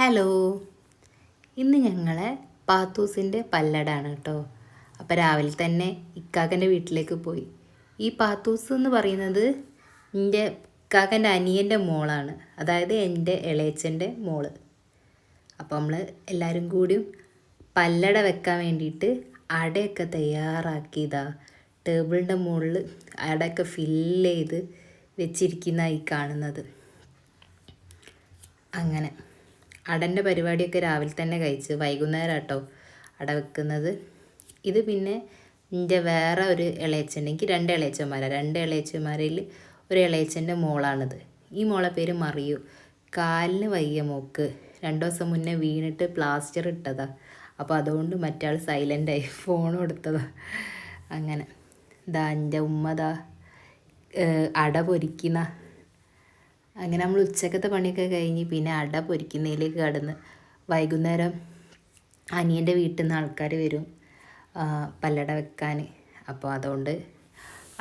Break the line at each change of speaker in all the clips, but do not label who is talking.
Hello. ഇന്ന് ഞങ്ങളെ പാത്തൂസിന്റെ പല്ലടാണ് കേട്ടോ. അപ്പോൾ രാവിലെ തന്നെ ഇക്കാക്കന്റെ വീട്ടിലേക്ക് പോയി. ഈ പാത്തൂസ് എന്ന് പറയുന്നത് എന്റെ ഇക്കാക്കന്റെ അനിയന്റെ മോളാണ്. അതായത് എന്റെ ഇളയച്ചന്റെ മോൾ. അപ്പോൾ നമ്മൾ എല്ലാവരും കൂടിയും പല്ലട വെക്കാൻ വേണ്ടിയിട്ട് അടയൊക്കെ തയ്യാറാക്കിയതാ. ടേബിളിന്റെ മുകളിൽ അടയൊക്കെ ഫില്ല് ചെയ്ത് വെച്ചിരിക്കുന്നതായി കാണുന്നത്. അങ്ങനെ. അടന്റെ പരിപാടിയൊക്കെ രാവിലെ തന്നെ കഴിച്ച് വൈകുന്നേരം കേട്ടോ അട വെക്കുന്നത്. ഇത് പിന്നെ എന്റെ വേറെ ഒരു ഇളയച്ചന്റെ എനിക്ക് രണ്ട് ഇളയച്ചന്മാരാണ് രണ്ട് ഇളയച്ചന്മാരിൽ ഒരു ഇളയച്ചന്റെ മോളാണിത്. ഈ മോളെ പേര് മറിയു. കാലിന് വയ്യ മോക്ക്. രണ്ട് ദിവസം മുന്നേ വീണിട്ട് പ്ലാസ്റ്റർ ഇട്ടതാ. അപ്പോൾ അതുകൊണ്ട് മറ്റാൾ സൈലന്റായി ഫോൺ കൊടുത്തതാ. അങ്ങനെ. ദാ എന്റെ ഉമ്മ ദാ അട പൊരിക്കുന്ന. അങ്ങനെ നമ്മൾ ഉച്ചക്കത്തെ പണിയൊക്കെ കഴിഞ്ഞ് പിന്നെ അട പൊരിക്കുന്നതിലേക്ക് കടന്ന് വൈകുന്നേരം അനിയന്റെ വീട്ടിൽ നിന്ന് ആൾക്കാർ വരും പല്ലട വെക്കാൻ. അപ്പോൾ അതുകൊണ്ട്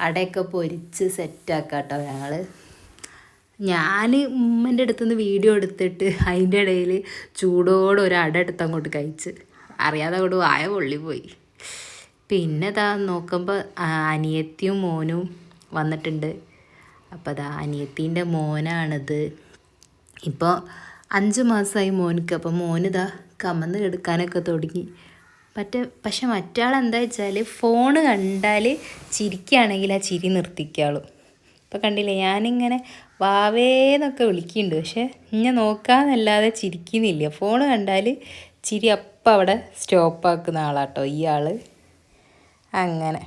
അടയൊക്കെ പൊരിച്ച് സെറ്റാക്കാം കേട്ടോ ഞങ്ങൾ. ഞാൻ ഉമ്മന്റെ അടുത്തുനിന്ന് വീഡിയോ എടുത്തിട്ട് അതിന്റെ ഇടയിൽ ചൂടോടെ ഒരു അട എടുത്ത് അങ്ങോട്ട് കഴിച്ച്. അറിയാതെ അങ്ങോട്ട് വായ പൊള്ളിപ്പോയി. പിന്നെ ഇതാ നോക്കുമ്പോൾ അനിയത്തിയും മോനും വന്നിട്ടുണ്ട്. അപ്പോൾ അതാ അനിയത്തീന്റെ മോനാണിത്. ഇപ്പോൾ അഞ്ച് മാസമായി മോനിക്ക് അപ്പോൾ മോനിതാ കമന്ന് കിടക്കാനൊക്കെ തുടങ്ങി. മറ്റേ പക്ഷെ മറ്റാൾ എന്താ വെച്ചാൽ ഫോണ് കണ്ടാൽ ചിരിക്കുകയാണെങ്കിൽ ആ ചിരി നിർത്തിക്കാളും. ഇപ്പം കണ്ടില്ലേ ഞാനിങ്ങനെ വാവേന്നൊക്കെ വിളിക്കുന്നുണ്ട് പക്ഷെ ഇങ്ങനെ നോക്കാമെന്നല്ലാതെ ചിരിക്കുന്നില്ല. ഫോണ് കണ്ടാൽ ചിരി അപ്പം അവിടെ സ്റ്റോപ്പാക്കുന്ന ആളാട്ടോ ആൾ അങ്ങനെ.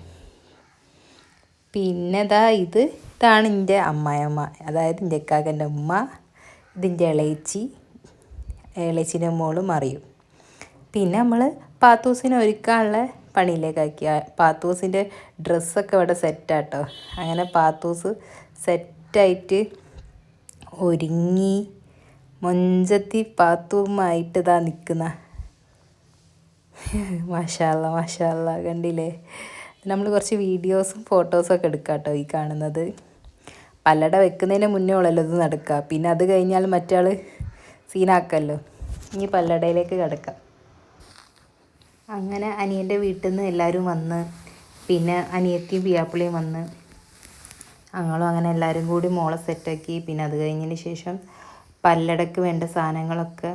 പിന്നെ ദാ ഇത് ഇതാണ് എന്റെ അമ്മായിയമ്മ. അതായത് എന്റെ ഇക്കാക്കന്റെ ഉമ്മ ഇതിന്റെ ഇളയിച്ചി ഇളയിച്ചിന്റെ മോളും മറിയും പിന്നെ നമ്മൾ പാത്തൂസിനെ ഒരുക്കാനുള്ള പണിയിലേക്കാക്കി പാത്തൂസിന്റെ ഡ്രസ്സൊക്കെ ഇവിടെ സെറ്റാട്ടോ. അങ്ങനെ പാത്തൂസ് സെറ്റായിട്ട് ഒരുങ്ങി മൊഞ്ചത്തി പാത്തൂമായിട്ട് ഇതാ നിൽക്കുന്ന മാഷാല്ല മാഷാല്ല കണ്ടില്ലേ? നമ്മൾ കുറച്ച് വീഡിയോസും ഫോട്ടോസും ഒക്കെ എടുക്കാം കേട്ടോ ഈ കാണുന്നത്. പല്ലട വെക്കുന്നതിന് മുന്നേ ഉള്ളല്ലോ ഇത് നടക്കുക പിന്നെ അത് കഴിഞ്ഞാൽ മറ്റാൾ സീനാക്കല്ലോ. ഇനി പല്ലടയിലേക്ക് കിടക്കാം. അങ്ങനെ അനിയന്റെ വീട്ടിൽ നിന്ന് എല്ലാവരും വന്ന് പിന്നെ അനിയത്തിയും പിയാപ്പിളിയും വന്ന് ഞങ്ങളും അങ്ങനെ എല്ലാവരും കൂടി മോളെ സെറ്റാക്കി. പിന്നെ അത് കഴിഞ്ഞതിന് ശേഷം പല്ലടയ്ക്ക് വേണ്ട സാധനങ്ങളൊക്കെ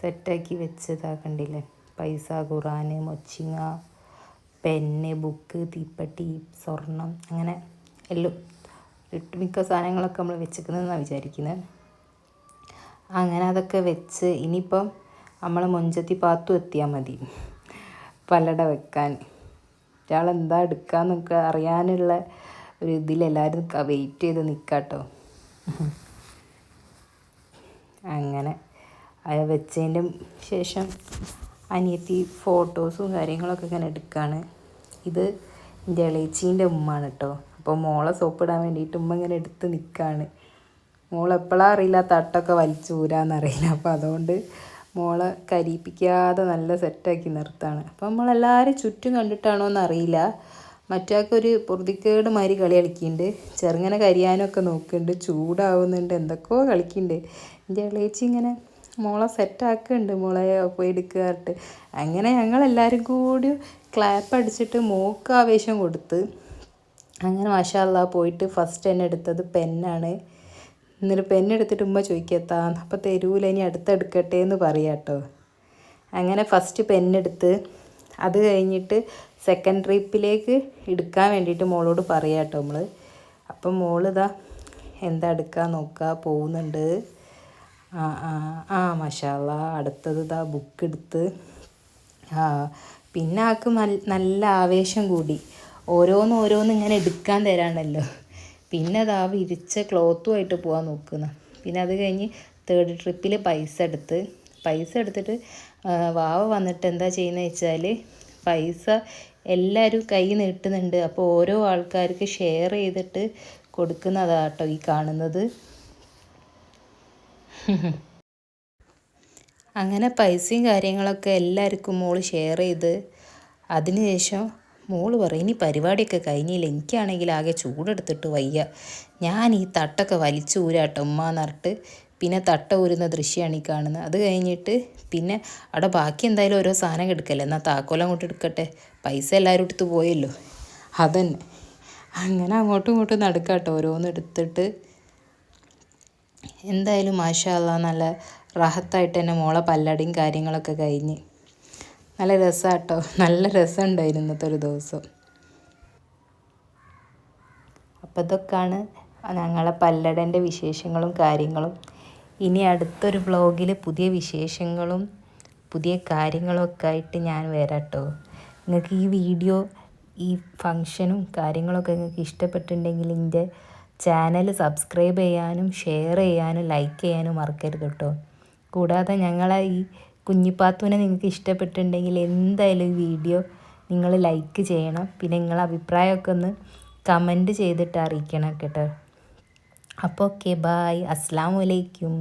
സെറ്റാക്കി വെച്ചതാ കണ്ടില്ലേ? പൈസ ഖുറാൻ മൊച്ചിങ്ങ പെന്ന് ബുക്ക് തീപ്പെട്ടി സ്വർണം അങ്ങനെ എല്ലാം മിക്ക സാധനങ്ങളൊക്കെ നമ്മൾ വെച്ചിരിക്കുന്നതെന്നാണ് വിചാരിക്കുന്നത് അങ്ങനെ അതൊക്കെ വെച്ച് ഇനിയിപ്പം നമ്മൾ മുഞ്ചത്തി പാത്തു എത്തിയാൽ മതി. പലട വെക്കാൻ. എന്താ എടുക്കാന്നൊക്കെ അറിയാനുള്ള ഒരു ഇതിലെല്ലാവരും വെയിറ്റ് ചെയ്ത് നിൽക്കാട്ടോ അങ്ങനെ അത് വെച്ചതിന്റെ ശേഷം അനിയത്തി ഫോട്ടോസും കാര്യങ്ങളൊക്കെ ഇങ്ങനെ എടുക്കുകയാണ് ഇത് എന്റെ ഇളയച്ചീന്റെ ഉമ്മാണ് കേട്ടോ അപ്പോൾ മോളെ സോപ്പിടാൻ വേണ്ടിയിട്ട് ഉമ്മ ഇങ്ങനെ എടുത്ത് നിൽക്കുകയാണ് മോൾ എപ്പോഴാണ് അറിയില്ല തട്ടൊക്കെ വലിച്ചു ഊരാന്നറിയില്ല അപ്പോൾ അതുകൊണ്ട് മോളെ കരിപ്പിക്കാതെ നല്ല സെറ്റാക്കി നിർത്താണ്. അപ്പോൾ നമ്മളെല്ലാവരും ചുറ്റും കണ്ടിട്ടാണോ എന്നറിയില്ല മറ്റാൾക്കൊരു പൊറുതിക്കേട് മാതിരി കളി കളിക്കുന്നുണ്ട് ചെറുങ്ങനെ കരിയാനൊക്കെ നോക്കുന്നുണ്ട് ചൂടാവുന്നുണ്ട് എന്തൊക്കെയോ കളിക്കുന്നുണ്ട് എന്റെ ഇളയച്ചി ഇങ്ങനെ മോളെ സെറ്റാക്കുന്നുണ്ട് മോളെ പോയി എടുക്കാറിട്ട് അങ്ങനെ ഞങ്ങളെല്ലാവരും കൂടി ക്ലാപ്പ് അടിച്ചിട്ട് മൂക്ക് ആവേശം കൊടുത്ത് അങ്ങനെ മാഷാല്ല പോയിട്ട് ഫസ്റ്റ് തന്നെ എടുത്തത് പെന്നാണ്. എന്നിട്ട് പെന്നെടുത്തിട്ട് ഉമ്മ ചോദിക്കത്താ അപ്പോൾ തരൂല ഇനി അടുത്തെടുക്കട്ടെ എന്ന് പറയാം കേട്ടോ അങ്ങനെ ഫസ്റ്റ് പെന്നെടുത്ത് അത് കഴിഞ്ഞിട്ട് സെക്കൻഡ് ട്രിപ്പിലേക്ക് എടുക്കാൻ വേണ്ടിയിട്ട് മോളോട് പറയാം കേട്ടോ നമ്മൾ അപ്പം മോളിതാ എന്താ എടുക്കാൻ നോക്കുക പോകുന്നുണ്ട് ആ ആ ആ മഷാല അടുത്തത് ഇതാ ബുക്ക് എടുത്ത്. ആ പിന്നെ ആൾക്ക് നല്ല ആവേശം കൂടി. ഓരോന്ന് ഓരോന്ന് ഇങ്ങനെ എടുക്കാൻ തരാണല്ലോ. പിന്നെ അതാ വിരിച്ച ക്ലോത്തുമായിട്ട് പോകാൻ നോക്കുന്ന. പിന്നെ അത് കഴിഞ്ഞ് തേർഡ് ട്രിപ്പിൽ പൈസ എടുത്ത് പൈസ എടുത്തിട്ട് വാവ വന്നിട്ട് എന്താ ചെയ്യുന്നത് വെച്ചാൽ പൈസ എല്ലാവരും കൈ നീട്ടുന്നുണ്ട്. അപ്പോൾ ഓരോ ആൾക്കാർക്ക് ഷെയർ ചെയ്തിട്ട് കൊടുക്കുന്നതാട്ടോ ഈ കാണുന്നത്. അങ്ങനെ പൈസയും കാര്യങ്ങളൊക്കെ എല്ലാവർക്കും മോൾ ഷെയർ ചെയ്ത്. അതിനുശേഷം മോൾ പറയും ഇനി പരിപാടിയൊക്കെ കഴിഞ്ഞില്ല. എനിക്കാണെങ്കിൽ ആകെ ചൂടെടുത്തിട്ട് വയ്യ. ഞാൻ ഈ തട്ടൊക്കെ വലിച്ചു ഊരാട്ടോ ഉമ്മ പിന്നെ തട്ട ഊരുന്ന ദൃശ്യമാണ് ഈ കാണുന്നത്. അത് കഴിഞ്ഞിട്ട് പിന്നെ അവിടെ ബാക്കി എന്തായാലും ഓരോ സാധനം എടുക്കല്ലേ? എന്നാൽ താക്കോൽ അങ്ങോട്ട് എടുക്കട്ടെ? പൈസ എല്ലാവരും എടുത്ത് പോയല്ലോ. അതന്നെ. അങ്ങനെ അങ്ങോട്ടും ഇങ്ങോട്ടും നടക്കാട്ടോ. ഓരോന്ന് എടുത്തിട്ട്. എന്തായാലും മാഷാല്ല നല്ല റാഹത്തായിട്ട് തന്നെ മോളെ പല്ലടിയും കാര്യങ്ങളൊക്കെ കഴിഞ്ഞ്. നല്ല രസമാട്ടോ നല്ല രസമുണ്ടായിരുന്നു ഇന്നത്തെ ഒരു ദിവസം. അപ്പോൾ ഇതൊക്കെയാണ് ഞങ്ങളെ പല്ലടന്റെ വിശേഷങ്ങളും കാര്യങ്ങളും. ഇനി അടുത്തൊരു വ്ളോഗിൽ പുതിയ വിശേഷങ്ങളും പുതിയ കാര്യങ്ങളൊക്കെ ആയിട്ട് ഞാൻ വരാം കേട്ടോ നിങ്ങൾക്ക് ഈ വീഡിയോ ഈ ഫങ്ഷനും കാര്യങ്ങളൊക്കെ നിങ്ങൾക്ക് ഇഷ്ടപ്പെട്ടിട്ടുണ്ടെങ്കിൽ എന്റെ ചാനൽ സബ്സ്ക്രൈബ് ചെയ്യാനും ഷെയർ ചെയ്യാനും ലൈക്ക് ചെയ്യാനും മറക്കരുത് കേട്ടോ. കൂടാതെ ഞങ്ങളെ ഈ കുഞ്ഞിപ്പാത്തുവിനെ നിങ്ങൾക്ക് ഇഷ്ടപ്പെട്ടിട്ടുണ്ടെങ്കിൽ എന്തായാലും ഈ വീഡിയോ നിങ്ങൾ ലൈക്ക് ചെയ്യണം. പിന്നെ നിങ്ങളെ അഭിപ്രായമൊക്കെ ഒന്ന് കമന്റ് ചെയ്തിട്ട് അറിയിക്കണം കേട്ടോ. അപ്പോൾ ഓക്കെ ബായ് അസ്സാം വലൈക്കും